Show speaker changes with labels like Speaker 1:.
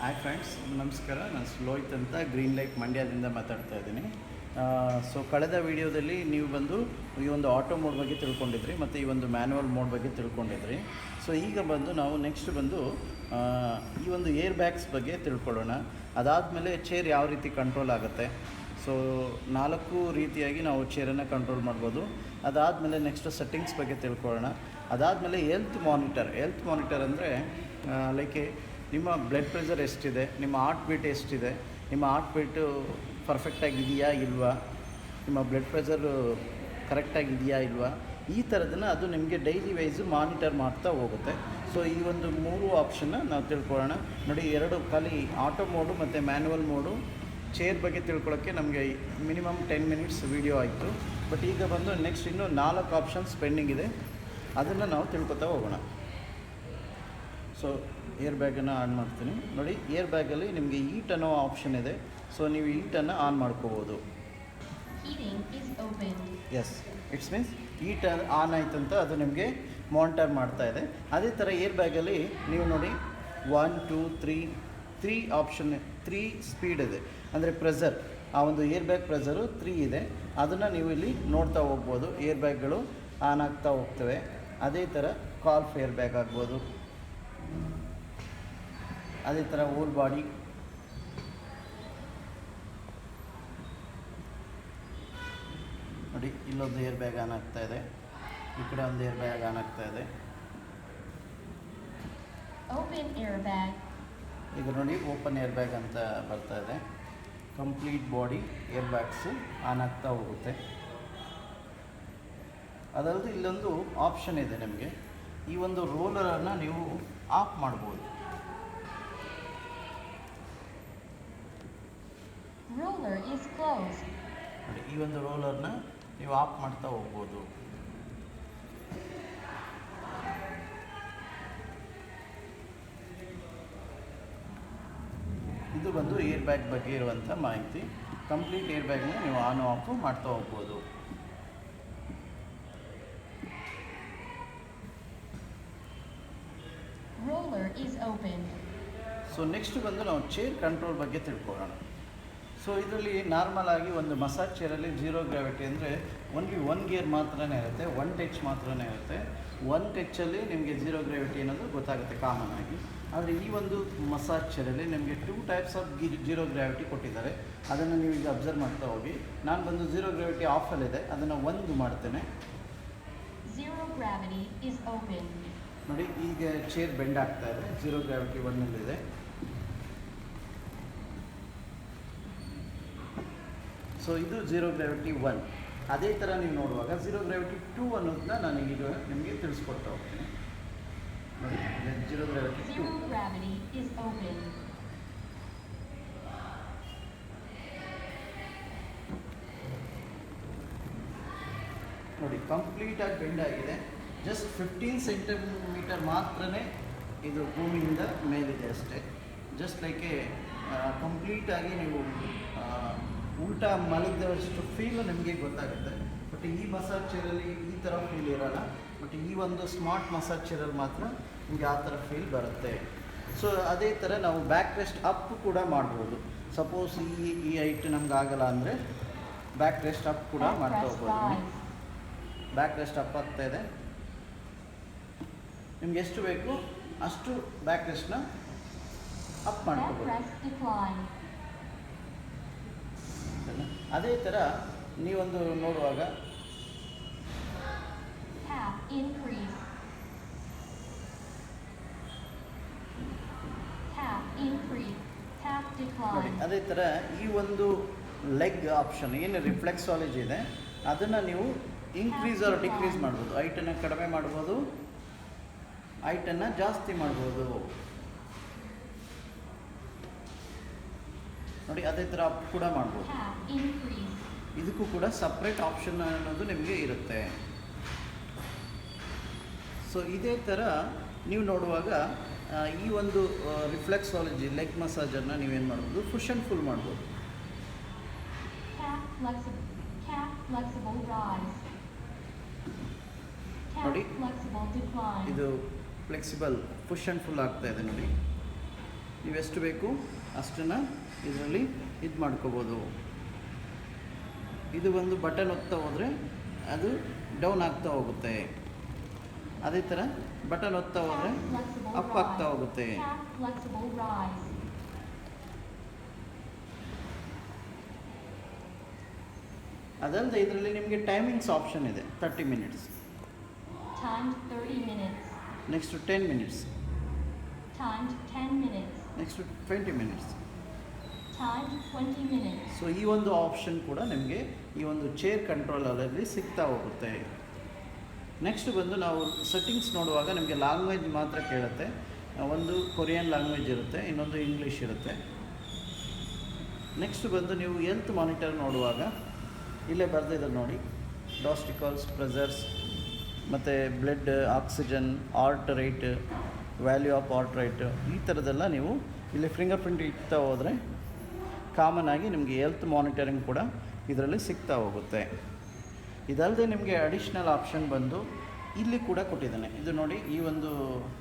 Speaker 1: Hi friends ನಮಸ್ಕಾರ. ನಾನು ಸ್ಲೋಹಿತ್ ಅಂತ ಗ್ರೀನ್ ಲೈಟ್ ಮಂಡ್ಯದಿಂದ ಮಾತಾಡ್ತಾ ಇದ್ದೀನಿ. ಸೊ ಕಳೆದ ವಿಡಿಯೋದಲ್ಲಿ ನೀವು ಬಂದು ಈ ಒಂದು ಆಟೋ ಮೋಡ್ ಬಗ್ಗೆ ತಿಳ್ಕೊಂಡಿದ್ರಿ, ಮತ್ತು ಈ ಒಂದು ಮ್ಯಾನುವಲ್ ಮೋಡ್ ಬಗ್ಗೆ ತಿಳ್ಕೊಂಡಿದ್ರಿ. ಸೊ ಈಗ ಬಂದು ನಾವು ನೆಕ್ಸ್ಟ್ ಬಂದು ಈ ಒಂದು ಏರ್ ಬ್ಯಾಗ್ಸ್ ಬಗ್ಗೆ ತಿಳ್ಕೊಳ್ಳೋಣ. ಅದಾದಮೇಲೆ ಚೇರ್ ಯಾವ ರೀತಿ ಕಂಟ್ರೋಲ್ ಆಗುತ್ತೆ? ಸೊ ನಾಲ್ಕು ರೀತಿಯಾಗಿ ನಾವು ಚೇರನ್ನು ಕಂಟ್ರೋಲ್ ಮಾಡ್ಬೋದು. ಅದಾದಮೇಲೆ ನೆಕ್ಸ್ಟ್ ಸೆಟ್ಟಿಂಗ್ಸ್ ಬಗ್ಗೆ ತಿಳ್ಕೊಳ್ಳೋಣ. ಅದಾದಮೇಲೆ ಹೆಲ್ತ್ ಮಾನಿಟರ್ ಹೆಲ್ತ್ ಮಾನಿಟರ್ ಅಂದರೆ ಲೈಕ್ ನಿಮ್ಮ ಬ್ಲಡ್ ಪ್ರೆಷರ್ ಎಷ್ಟಿದೆ, ನಿಮ್ಮ ಹಾರ್ಟ್ ಬೀಟ್ ಎಷ್ಟಿದೆ, ನಿಮ್ಮ ಹಾರ್ಟ್ ಬೀಟು ಪರ್ಫೆಕ್ಟಾಗಿ ಇದೆಯಾ ಇಲ್ವಾ? ನಿಮ್ಮ ಬ್ಲಡ್ ಪ್ರೆಷರು ಕರೆಕ್ಟಾಗಿದೆಯಾ ಇಲ್ವಾ? ಈ ಥರದನ್ನು ಅದು ನಿಮಗೆ ಡೈಲಿ ವೈಸು ಮಾನಿಟರ್ ಮಾಡ್ತಾ ಹೋಗುತ್ತೆ. ಸೊ ಈ ಒಂದು ಮೂರು ಆಪ್ಷನ್ನ ನಾವು ತಿಳ್ಕೊಳ್ಳೋಣ. ನೋಡಿ, ಎರಡು ಖಾಲಿ ಆಟೋ ಮೋಡು ಮತ್ತು ಮ್ಯಾನುವಲ್ ಮೋಡು ಚೇರ್ ಬಗ್ಗೆ ತಿಳ್ಕೊಳ್ಳೋಕ್ಕೆ ನಮಗೆ ಮಿನಿಮಮ್ ಟೆನ್ ಮಿನಿಟ್ಸ್ ವೀಡಿಯೋ ಆಯಿತು. ಬಟ್ ಈಗ ಬಂದು ನೆಕ್ಸ್ಟ್ ಇನ್ನೂ ನಾಲ್ಕು ಆಪ್ಷನ್ಸ್ ಪೆಂಡಿಂಗ್ ಇದೆ. ಅದನ್ನು ನಾವು ತಿಳ್ಕೊತಾ ಹೋಗೋಣ. ಸೊ ಏರ್ ಬ್ಯಾಗನ್ನು ಆನ್ ಮಾಡ್ತೀನಿ. ನೋಡಿ ಏರ್ ಬ್ಯಾಗಲ್ಲಿ ನಿಮಗೆ ಈಟ್ ಅನ್ನೋ ಆಪ್ಷನ್ ಇದೆ. ಸೊ ನೀವು ಈಟನ್ನು ಆನ್ ಮಾಡ್ಕೋಬೋದು. Yes it's means it on ಆಯಿತು ಅಂತ ಅದು ನಿಮಗೆ ಮಾನಿಟರ್ ಮಾಡ್ತಾ ಇದೆ. ಅದೇ ಥರ ಏರ್ ಬ್ಯಾಗಲ್ಲಿ ನೀವು ನೋಡಿ one two three three option three speed ಇದೆ. ಅಂದರೆ ಪ್ರೆಸರ್ ಆ ಒಂದು ಏರ್ ಬ್ಯಾಗ್ ಪ್ರೆಸರು ತ್ರೀ ಇದೆ. ಅದನ್ನು ನೀವು ಇಲ್ಲಿ ನೋಡ್ತಾ ಹೋಗ್ಬೋದು. ಏರ್ ಬ್ಯಾಗ್ಗಳು ಆನ್ ಆಗ್ತಾ ಹೋಗ್ತವೆ. ಅದೇ ಥರ ಕಾಲ್ಫ್ ಏರ್ ಬ್ಯಾಗ್ ಆಗ್ಬೋದು. ಅದೇ ಥರ ಓಲ್ ಬಾಡಿ. ನೋಡಿ ಇಲ್ಲೊಂದು ಏರ್ ಬ್ಯಾಗ್ ಆನ್ ಆಗ್ತಾ ಇದೆ. ಈ ಕಡೆ ಒಂದು ಏರ್ ಬ್ಯಾಗ್ ಆನ್ ಆಗ್ತಾ ಇದೆ. ಈಗ ನೋಡಿ ಓಪನ್ ಏರ್ ಬ್ಯಾಗ್ ಅಂತ ಬರ್ತಾ ಇದೆ. Complete body air bags on ಆಗ್ತಾ ಹೋಗುತ್ತೆ. ಅದಲ್ಲದೆ ಇಲ್ಲೊಂದು ಆಪ್ಷನ್ ಇದೆ ನಿಮಗೆ. ಈ ಒಂದು ರೋಲರನ್ನು ನೀವು ಆಫ್ ಮಾಡ್ಬೋದು.
Speaker 2: Ruler is closed.
Speaker 1: ನೋಡಿ ಈ ಒಂದು ರೋಲರ್ನ ನೀವು ಆಫ್ ಮಾಡ್ತಾ ಹೋಗ್ಬೋದು ಇದು ಬಂದು ಏರ್ ಬ್ಯಾಗ್ ಬಗ್ಗೆ ಇರುವಂಥ ಮಾಹಿತಿ ಕಂಪ್ಲೀಟ್ ಏರ್ ಬ್ಯಾಗ್ನ ನೀವು ಆನ್ ಆಫು ಮಾಡ್ತಾ ಹೋಗ್ಬೋದು
Speaker 2: Roller is open.
Speaker 1: So next ಬಂದು ನಾವು ಚೇರ್ ಕಂಟ್ರೋಲ್ ಬಗ್ಗೆ ತಿಳ್ಕೊಳ್ಳೋಣ ಸೊ ಇದರಲ್ಲಿ ನಾರ್ಮಲ್ ಆಗಿ ಒಂದು ಮಸಾಜ್ ಚೇರಲ್ಲಿ ಜೀರೋ ಗ್ರಾವಿಟಿ ಅಂದರೆ ಓನ್ಲಿ ಒನ್ ಗೇರ್ ಮಾತ್ರನೇ ಇರುತ್ತೆ ಒನ್ ಟಚ್ ಮಾತ್ರನೇ ಇರುತ್ತೆ. ಒನ್ ಟೆಚ್ಚಲ್ಲಿ ನಿಮಗೆ ಜೀರೋ ಗ್ರಾವಿಟಿ ಅನ್ನೋದು ಗೊತ್ತಾಗುತ್ತೆ ಕಾಮನ್ ಆಗಿ. ಆದರೆ ಈ ಒಂದು ಮಸಾಜ್ ಚೇರಲ್ಲಿ ನಿಮಗೆ ಟೂ ಟೈಪ್ಸ್ ಆಫ್ ಗಿ ಜೀರೋ ಗ್ರಾವಿಟಿ ಕೊಟ್ಟಿದ್ದಾರೆ. ಅದನ್ನು ನೀವು ಈಗ ಅಬ್ಸರ್ವ್ ಮಾಡ್ತಾ ಹೋಗಿ. ನಾನು ಬಂದು ಜೀರೋ ಗ್ರಾವಿಟಿ ಆಫಲ್ಲಿದೆ ಅದನ್ನು ಒಂದು ಮಾಡ್ತೇನೆ. ನೋಡಿ ಈಗ ಚೇರ್ ಬೆಂಡ್ ಆಗ್ತಾ ಇದೆ. ಜೀರೋ ಗ್ರಾವಿಟಿ ಒನ್ನಲ್ಲಿದೆ ಸೊ ಇದು ಜೀರೋ ಗ್ರಾವಿಟಿ ಒನ್ ಅದೇ ಥರ ನೀವು ನೋಡುವಾಗ ಜೀರೋ ಗ್ರಾವಿಟಿ ಟೂ ಅನ್ನೋದನ್ನ ನಾನು ಈಗ ನಿಮಗೆ ತಿಳಿಸ್ಕೊಡ್ತಾ ಹೋಗ್ತೀನಿ. ನೋಡಿ ಜೀರೋ ಗ್ರಾವಿಟಿ ಟೂ ನೋಡಿ ಕಂಪ್ಲೀಟಾಗಿ ಬೆಂಡ್ ಆಗಿದೆ. ಜಸ್ಟ್ ಫಿಫ್ಟೀನ್ ಸೆಂಟಿಮೀಟರ್ ಮಾತ್ರನೇ ಇದು ಭೂಮಿಯಿಂದ ಮೇಲಿದೆ ಅಷ್ಟೇ. ಜಸ್ಟ್ ಲೈಕೆ ಕಂಪ್ಲೀಟಾಗಿ ನೀವು ಉಲ್ಟಾ ಮಲಗಿದಷ್ಟು ಫೀಲು ನಿಮಗೆ ಗೊತ್ತಾಗುತ್ತೆ. ಬಟ್ ಈ ಮಸಾಜ್ ಚೇರಲ್ಲಿ ಈ ಥರ ಫೀಲ್ ಇರೋಲ್ಲ. ಬಟ್ ಈ ಒಂದು ಸ್ಮಾರ್ಟ್ ಮಸಾಜ್ ಚೇರಲ್ಲಿ ಮಾತ್ರ ನಿಮಗೆ ಆ ಥರ ಫೀಲ್ ಬರುತ್ತೆ. ಸೊ ಅದೇ ಥರ ನಾವು ಬ್ಯಾಕ್ ರೆಸ್ಟ್ ಅಪ್ ಕೂಡ ಮಾಡ್ಬೋದು. ಸಪೋಸ್ ಈ ಈ ಹೈಟ್ ನಮ್ಗೆ ಆಗಲ್ಲ ಅಂದರೆ ಬ್ಯಾಕ್ ರೆಸ್ಟ್ ಅಪ್ ಕೂಡ ಮಾಡ್ತಾ ಹೋಗ್ಬೋದು. ಬ್ಯಾಕ್ ರೆಸ್ಟ್ ಅಪ್ ಆಗ್ತಾ ಇದೆ. ನಿಮ್ಗೆ ಎಷ್ಟು ಬೇಕು ಅಷ್ಟು ಬ್ಯಾಕ್ ರೆಸ್ಟ್ನ ಅಪ್ ಮಾಡ್ಕೋಬೋದು. ಅದೇ ಥರ ನೀವೊಂದು ನೋಡುವಾಗ
Speaker 2: Tap increase. Tap increase. Tap
Speaker 1: ನೋಡಿ
Speaker 2: decline.
Speaker 1: ಅದೇ ಥರ ಈ ಒಂದು ಲೆಗ್ ಆಪ್ಷನ್ ಏನು ರಿಫ್ಲೆಕ್ಸಾಲಜಿ ಇದೆ ಅದನ್ನು ನೀವು ಇನ್ಕ್ರೀಸ್ ಆರ್ ಡಿಕ್ರೀಸ್ ಮಾಡ್ಬೋದು ಐಟನ್ನು ಕಡಿಮೆ ಮಾಡ್ಬೋದು ಐಟನ್ನು ಜಾಸ್ತಿ ಮಾಡ್ಬೋದು ನೋಡಿ ಅದೇ ಥರ ಅಪ್ ಕೂಡ ಮಾಡ್ಬೋದು. ಇದಕ್ಕೂ ಕೂಡ ಸಪ್ರೇಟ್ ಆಪ್ಷನ್ ಅನ್ನೋದು ನಿಮಗೆ ಇರುತ್ತೆ. ಸೊ ಇದೇ ಥರ ನೀವು ನೋಡುವಾಗ ಈ ಒಂದು ರಿಫ್ಲೆಕ್ಸಾಲಜಿ ಲೆಗ್ ಮಸಾಜನ್ನು ನೀವೇನು ಮಾಡ್ಬೋದು? ಫುಶ್ ಆ್ಯಂಡ್ ಫುಲ್ ಮಾಡ್ಬೋದು. ನೋಡಿ. ಇದು ಫ್ಲೆಕ್ಸಿಬಲ್ ಪುಷ್ ಆ್ಯಂಡ್ ಫುಲ್ ಆಗ್ತಾ ಇದೆ ನೋಡಿ. ನೀವೆಷ್ಟು ಬೇಕು? ಅಷ್ಟನ್ನು ಇದರಲ್ಲಿ ಇದು ಮಾಡ್ಕೋಬೋದು. ಇದು ಒಂದು ಬಟನ್ ಒತ್ತಾ ಹೋದರೆ ಅದು ಡೌನ್ ಆಗ್ತಾ ಹೋಗುತ್ತೆ. ಅದೇ ಥರ ಬಟನ್ ಒತ್ತಾ ಹೋದರೆ ಅಪ್ ಆಗ್ತಾ ಹೋಗುತ್ತೆ. ಅದಲ್ಲದೆ ಇದರಲ್ಲಿ ನಿಮಗೆ ಟೈಮಿಂಗ್ಸ್ ಆಪ್ಷನ್ ಇದೆ thirty minutes
Speaker 2: next 30 minutes.
Speaker 1: Next ten minutes
Speaker 2: Timed 10 minutes.
Speaker 1: Next twenty minutes
Speaker 2: Timed 20 minutes.
Speaker 1: So ಈ ಒಂದು ಆಪ್ಷನ್ ಕೂಡ ನಿಮಗೆ ಈ ಒಂದು ಚೇರ್ ಕಂಟ್ರೋಲರಲ್ಲಿ ಸಿಗ್ತಾ ಹೋಗುತ್ತೆ. ನೆಕ್ಸ್ಟ್ ಬಂದು ನಾವು ಸೆಟ್ಟಿಂಗ್ಸ್ ನೋಡುವಾಗ ನಿಮಗೆ ಲ್ಯಾಂಗ್ವೇಜ್ ಮಾತ್ರ ಕೇಳುತ್ತೆ. ಒಂದು ಕೊರಿಯನ್ ಲ್ಯಾಂಗ್ವೇಜ್ ಇರುತ್ತೆ ಇನ್ನೊಂದು ಇಂಗ್ಲೀಷ್ ಇರುತ್ತೆ. ನೆಕ್ಸ್ಟ್ ಬಂದು ನೀವು ಎಲ್ತ್ ಮಾನಿಟರ್ ನೋಡುವಾಗ ಇಲ್ಲೇ ಬರೆದಿದ್ದಾರೆ ನೋಡಿ. ಡಾಸ್ಟಿಕಾಲ್ಸ್ ಪ್ರೆಸರ್ಸ್ ಮತ್ತು blood oxygen heart rate value of heart ಈ ಥರದ್ದೆಲ್ಲ ನೀವು ಇಲ್ಲಿ ಫಿಂಗರ್ ಪ್ರಿಂಟ್ ಇಡ್ತಾ ಹೋದರೆ ಕಾಮನ್ ಆಗಿ ನಿಮಗೆ ಹೆಲ್ತ್ ಮಾನಿಟರಿಂಗ್ ಕೂಡ ಇದರಲ್ಲಿ ಸಿಗ್ತಾ ಹೋಗುತ್ತೆ. ಇದಲ್ಲದೆ ನಿಮಗೆ ಅಡಿಷ್ನಲ್ ಆಪ್ಷನ್ ಬಂದು ಇಲ್ಲಿ ಕೂಡ ಕೊಟ್ಟಿದ್ದಾನೆ. ಇದು ನೋಡಿ ಈ ಒಂದು